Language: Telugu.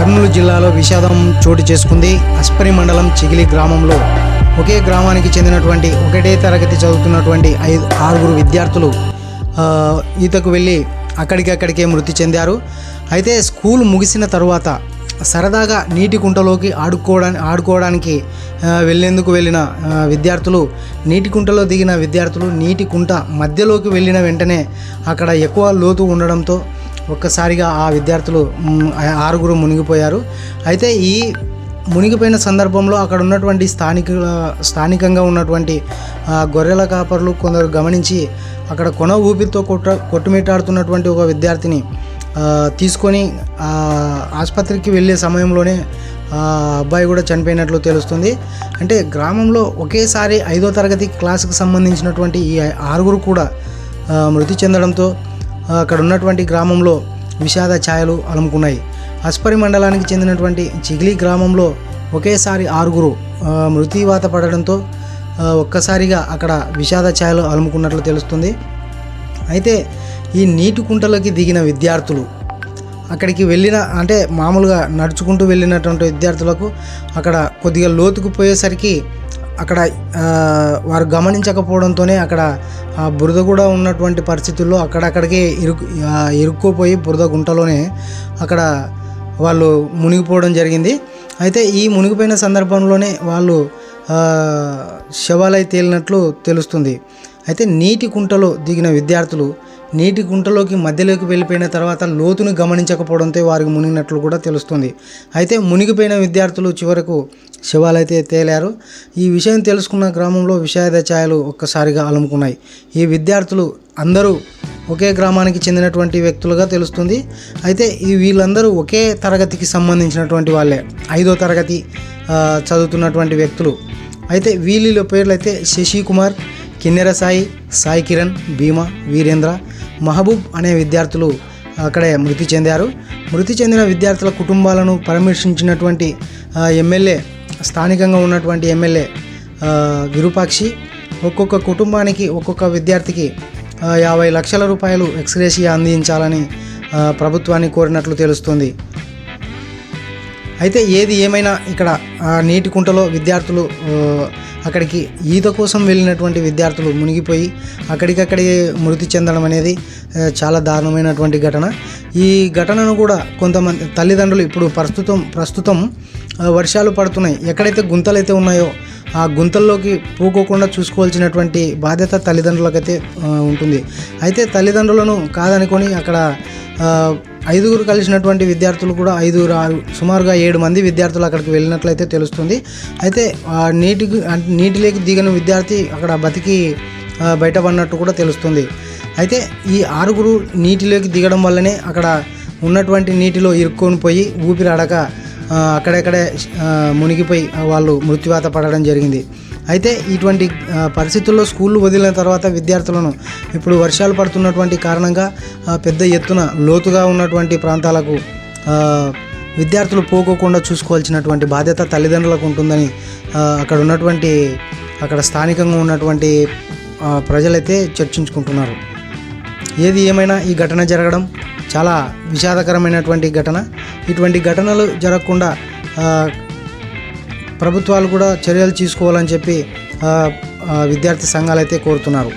కర్నూలు జిల్లాలో విషాదం చోటు చేసుకుంది. అస్పరి మండలం చిగిలి గ్రామంలో ఒకే గ్రామానికి చెందినటువంటి ఒకటే తరగతి చదువుతున్నటువంటి ఐదు ఆరుగురు విద్యార్థులు ఈతకు వెళ్ళి అక్కడికక్కడికే మృతి చెందారు. అయితే స్కూల్ ముగిసిన తరువాత సరదాగా నీటి కుంటలోకి ఆడుకోవడానికి ఆడుకోవడానికి వెళ్ళేందుకు వెళ్ళిన విద్యార్థులు నీటి కుంటలో దిగిన విద్యార్థులు నీటి కుంట మధ్యలోకి వెళ్ళిన వెంటనే అక్కడ ఎక్కువ లోతు ఉండడంతో ఒక్కసారిగా ఆ విద్యార్థులు ఆ- ఆరుగురు మునిగిపోయారు. అయితే ఈ మునిగిపోయిన సందర్భంలో అక్కడ ఉన్నటువంటి స్థానిక స్థానికంగా ఉన్నటువంటి గొర్రెల కాపర్లు కొందరు గమనించి అక్కడ కొన ఊపిరితో కొట్ట కొట్టుమిట్టాడుతున్నటువంటి ఒక విద్యార్థిని తీసుకొని ఆసుపత్రికి వెళ్ళే సమయంలోనే అబ్బాయి కూడా చనిపోయినట్లు తెలుస్తుంది. అంటే గ్రామంలో ఒకేసారి ఐదో తరగతి క్లాసుకు సంబంధించినటువంటి ఈ ఆరుగురు కూడా మృతి చెందడంతో అక్కడ ఉన్నటువంటి గ్రామంలో విషాద ఛాయలు అలుముకున్నాయి. అస్పరి మండలానికి చెందినటువంటి చిగిలి గ్రామంలో ఒకేసారి ఆరుగురు మృతివాత పడడంతో ఒక్కసారిగా అక్కడ విషాద ఛాయలు అలుముకున్నట్లు తెలుస్తుంది. అయితే ఈ నీటి కుంటలోకి దిగిన విద్యార్థులు అక్కడికి వెళ్ళిన అంటే మామూలుగా నడుచుకుంటూ వెళ్ళినటువంటి విద్యార్థులకు అక్కడ కొద్దిగా లోతుకు పోయేసరికి అక్కడ వారు గమనించకపోవడంతోనే అక్కడ ఆ బురద కూడా ఉన్నటువంటి పరిస్థితుల్లో అక్కడక్కడికే ఇరుకు ఇరుక్కుపోయి బురద గుంటలోనే అక్కడ వాళ్ళు మునిగిపోవడం జరిగింది. అయితే ఈ మునిగిపోయిన సందర్భంలోనే వాళ్ళు శవాలై తేలినట్లు తెలుస్తుంది. అయితే నీటి కుంటలో దిగిన విద్యార్థులు నీటి గుంటలోకి మధ్యలోకి వెళ్ళిపోయిన తర్వాత లోతును గమనించకపోవడంతో వారికి మునిగినట్లు కూడా తెలుస్తుంది. అయితే మునిగిపోయిన విద్యార్థులు చివరకు శివాలైతే తేలారు. ఈ విషయం తెలుసుకున్న గ్రామంలో విషాద ఛాయలు ఒక్కసారిగా అలుముకున్నాయి. ఈ విద్యార్థులు అందరూ ఒకే గ్రామానికి చెందినటువంటి వ్యక్తులుగా తెలుస్తుంది. అయితే ఈ వీళ్ళందరూ ఒకే తరగతికి సంబంధించినటువంటి వాళ్ళే. ఐదో తరగతి చదువుతున్నటువంటి వ్యక్తులు. అయితే వీళ్ళ పేర్లు అయితే శశి కుమార్ కిన్నెర సాయి సాయి కిరణ్ భీమా వీరేంద్ర మహబూబ్ అనే విద్యార్థులు అక్కడే మృతి చెందారు. మృతి చెందిన విద్యార్థుల కుటుంబాలను పరామర్శించినటువంటి ఎమ్మెల్యే స్థానికంగా ఉన్నటువంటి ఎమ్మెల్యే విరూపాక్షి. ఒక్కొక్క కుటుంబానికి ఒక్కొక్క విద్యార్థికి యాభై లక్షల రూపాయలు ఎక్స్గ్రేషియా అందించాలని ప్రభుత్వాన్ని కోరినట్లు తెలుస్తుంది. అయితే ఏది ఏమైనా ఇక్కడ నీటి కుంటలో విద్యార్థులు అక్కడికి ఈత కోసం వెళ్ళినటువంటి విద్యార్థులు మునిగిపోయి అక్కడికక్కడే మృతి చెందడం అనేది చాలా దారుణమైనటువంటి ఘటన. ఈ ఘటనను కూడా కొంతమంది తల్లిదండ్రులు ఇప్పుడు ప్రస్తుతం ప్రస్తుతం వర్షాలు పడుతున్నాయి. ఎక్కడైతే గుంతలు అయితే ఉన్నాయో ఆ గుంతల్లోకి పోకోకుండా చూసుకోవాల్సినటువంటి బాధ్యత తల్లిదండ్రులకైతే ఉంటుంది. అయితే తల్లిదండ్రులను కాదనుకొని అక్కడ ఐదుగురు కలిసినటువంటి విద్యార్థులు కూడా ఐదుగురు ఆరు సుమారుగా ఏడు మంది విద్యార్థులు అక్కడికి వెళ్ళినట్లయితే తెలుస్తుంది. అయితే ఆ నీటికి నీటిలోకి దిగిన విద్యార్థి అక్కడ బతికి బయటపడినట్టు కూడా తెలుస్తుంది. అయితే ఈ ఆరుగురు నీటిలోకి దిగడం వల్లనే అక్కడ ఉన్నటువంటి నీటిలో ఇరుక్కొని పోయి ఊపిరి అడక అక్కడక్కడే మునిగిపోయి వాళ్ళు మృత్యువాత పడడం జరిగింది. అయితే ఇటువంటి పరిస్థితుల్లో స్కూళ్ళు వదిలిన తర్వాత విద్యార్థులను ఇప్పుడు వర్షాలు పడుతున్నటువంటి కారణంగా పెద్ద ఎత్తున లోతుగా ఉన్నటువంటి ప్రాంతాలకు విద్యార్థులు పోకోకుండా చూసుకోవాల్సినటువంటి బాధ్యత తల్లిదండ్రులకు ఉంటుందని అక్కడ ఉన్నటువంటి అక్కడ స్థానికంగా ఉన్నటువంటి ప్రజలైతే చర్చించుకుంటున్నారు. ఏది ఏమైనా ఈ ఘటన జరగడం చాలా విషాదకరమైనటువంటి ఘటన. ఇటువంటి ఘటనలు జరగకుండా ప్రభుత్వాలు కూడా చర్యలు తీసుకోవాలని చెప్పి విద్యార్థి సంఘాలు అయితే కోరుతున్నారు.